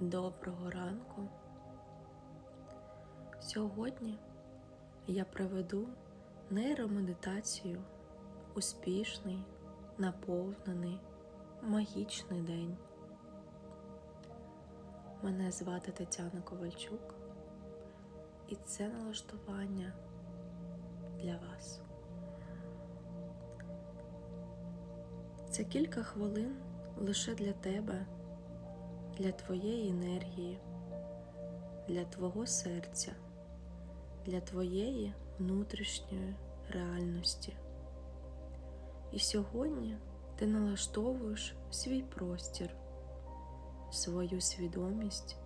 Доброго ранку. Сьогодні я проведу нейромедитацію успішний, наповнений, магічний день. Мене звати Тетяна Ковальчук, і це налаштування для вас. Це кілька хвилин лише для тебе для твоєї енергії, для твого серця, для твоєї внутрішньої реальності. І сьогодні ти налаштовуєш свій простір, свою свідомість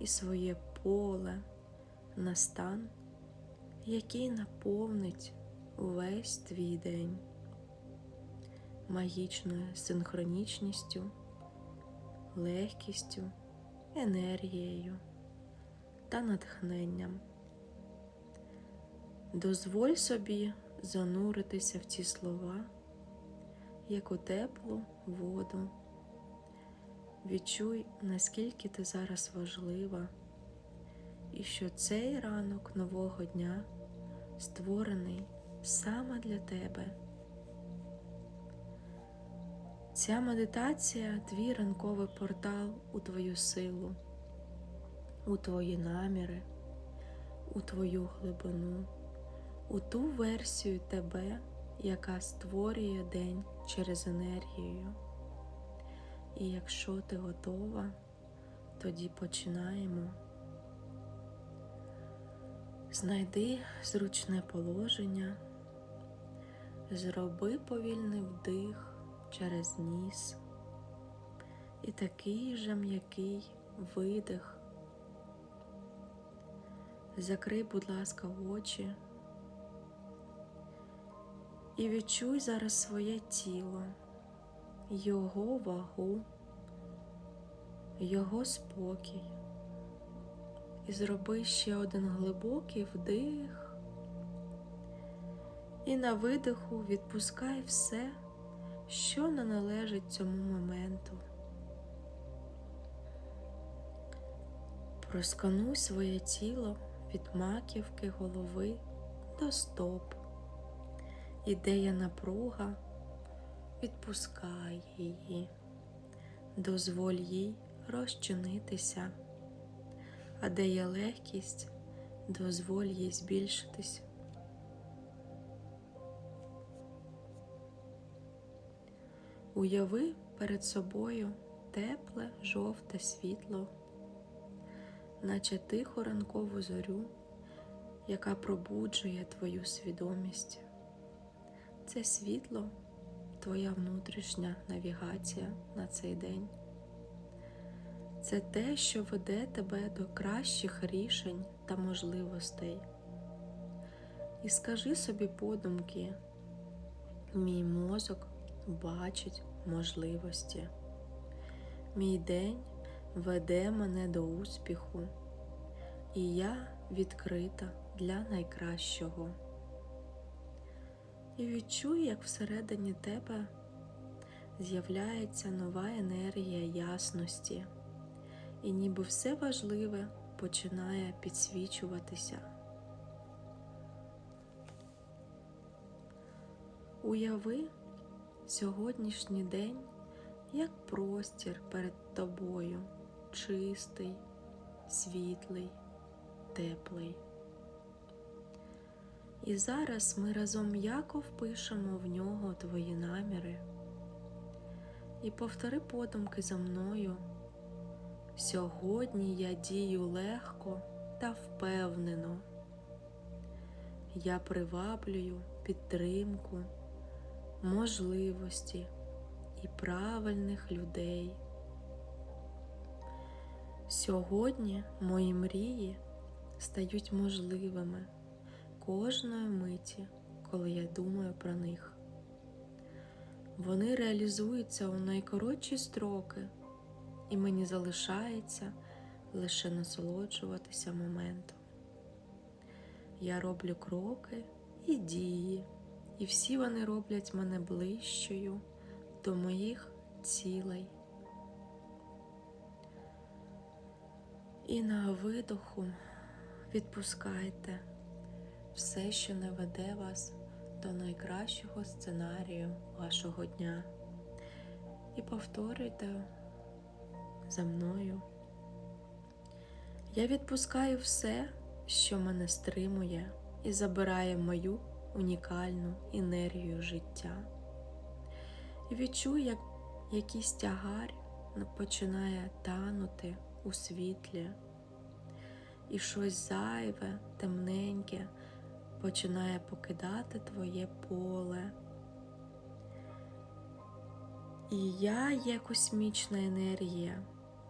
і своє поле на стан, який наповнить увесь твій день магічною синхронічністю легкістю, енергією та натхненням. Дозволь собі зануритися в ці слова, як у теплу воду. Відчуй, наскільки ти зараз важлива, і що цей ранок нового дня створений саме для тебе. Ця медитація твій ранковий портал у твою силу, у твої наміри, у твою глибину, у ту версію тебе, яка створює день через енергію. І якщо ти готова, тоді починаємо. Знайди зручне положення, зроби повільний вдих через ніс і такий же м'який видих. Закрий, будь ласка, очі і відчуй зараз своє тіло, його вагу, його спокій. І зроби ще один глибокий вдих. І на видиху відпускай все що не належить цьому моменту. Проскануй своє тіло від маківки голови до стоп. Ідея напруга, відпускай її, дозволь їй розчинитися, а де є легкість, дозволь їй збільшитись. Уяви перед собою тепле, жовте світло, наче тиху ранкову зорю, яка пробуджує твою свідомість. Це світло, твоя внутрішня навігація на цей день. Це те, що веде тебе до кращих рішень та можливостей. І скажи собі подумки, мій мозок бачить можливості. Мій день веде мене до успіху, і я відкрита для найкращого. І відчуй, як всередині тебе з'являється нова енергія ясності, і ніби все важливе починає підсвічуватися. Уяви, Сьогоднішній день як простір перед тобою, чистий, світлий, теплий. І зараз ми разом м'яко впишемо в нього твої наміри і повтори подумки за мною. Сьогодні я дію легко та впевнено. Я приваблюю підтримку можливості і правильних людей. Сьогодні мої мрії стають можливими кожної миті, коли я думаю про них. Вони реалізуються у найкоротші строки, і мені залишається лише насолоджуватися моментом. Я роблю кроки і дії і всі вони роблять мене ближчою до моїх цілей. І на видоху відпускайте все, що не веде вас до найкращого сценарію вашого дня. І повторюйте за мною. Я відпускаю все, що мене стримує і забирає мою унікальну енергію життя. І відчую, як якийсь тягар починає танути у світлі, і щось зайве, темненьке починає покидати твоє поле. І я є космічна енергія,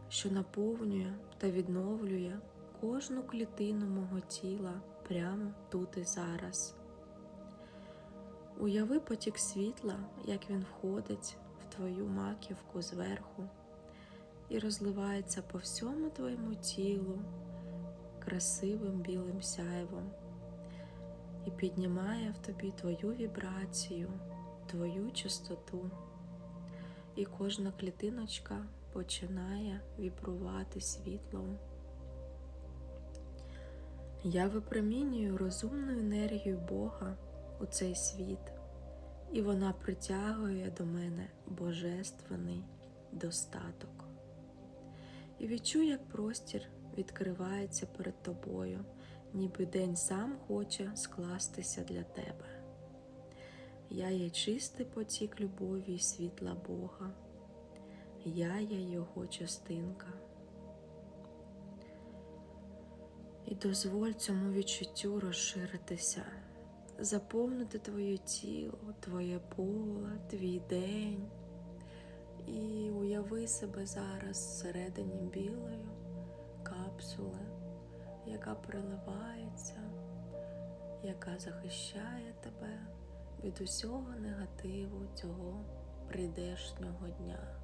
що наповнює та відновлює кожну клітину мого тіла прямо тут і зараз. Уяви потік світла, як він входить в твою маківку зверху і розливається по всьому твоєму тілу красивим білим сяйвом і піднімає в тобі твою вібрацію, твою чистоту. І кожна клітиночка починає вібрувати світлом. Я випромінюю розумну енергію Бога у цей світ, і вона притягує до мене божественний достаток. І відчуй, як простір відкривається перед тобою, ніби день сам хоче скластися для тебе. Я є чистий потік любові і світла Бога, я є Його частинка. І дозволь цьому відчуттю розширитися, заповнити твоє тіло, твоє поле, твій день. І уяви себе зараз всередині білої капсули, яка приливається, яка захищає тебе від усього негативу цього прийдешнього дня.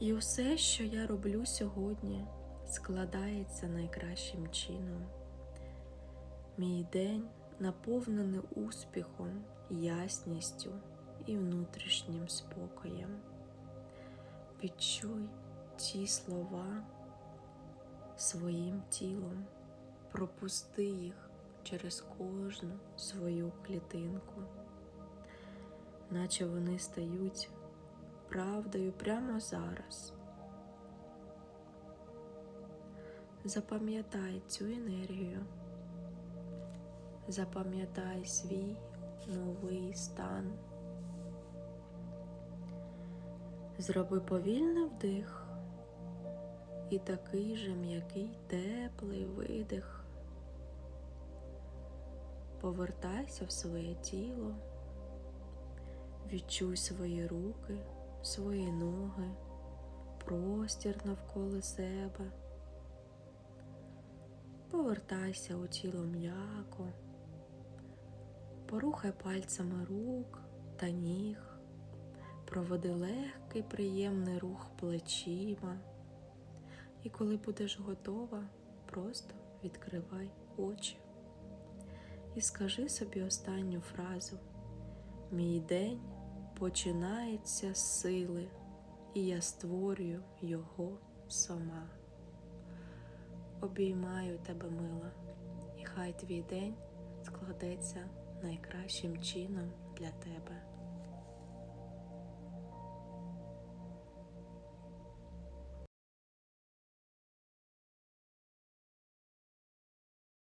І усе, що я роблю сьогодні, складається найкращим чином. Мій день наповнений успіхом, ясністю і внутрішнім спокоєм. Відчуй ті слова своїм тілом, пропусти їх через кожну свою клітинку, наче вони стають правдою прямо зараз. Запам'ятай цю енергію, запам'ятай свій новий стан. Зроби повільний вдих і такий же м'який теплий видих. Повертайся в своє тіло, відчуй свої руки, свої ноги, простір навколо себе. Повертайся у тіло м'яко, порухай пальцями рук та ніг, проведи легкий приємний рух плечима. І коли будеш готова, просто відкривай очі і скажи собі останню фразу: Мій день починається з сили, і я створюю його сама. Обіймаю тебе, мила, і хай твій день складеться найкращим чином для тебе.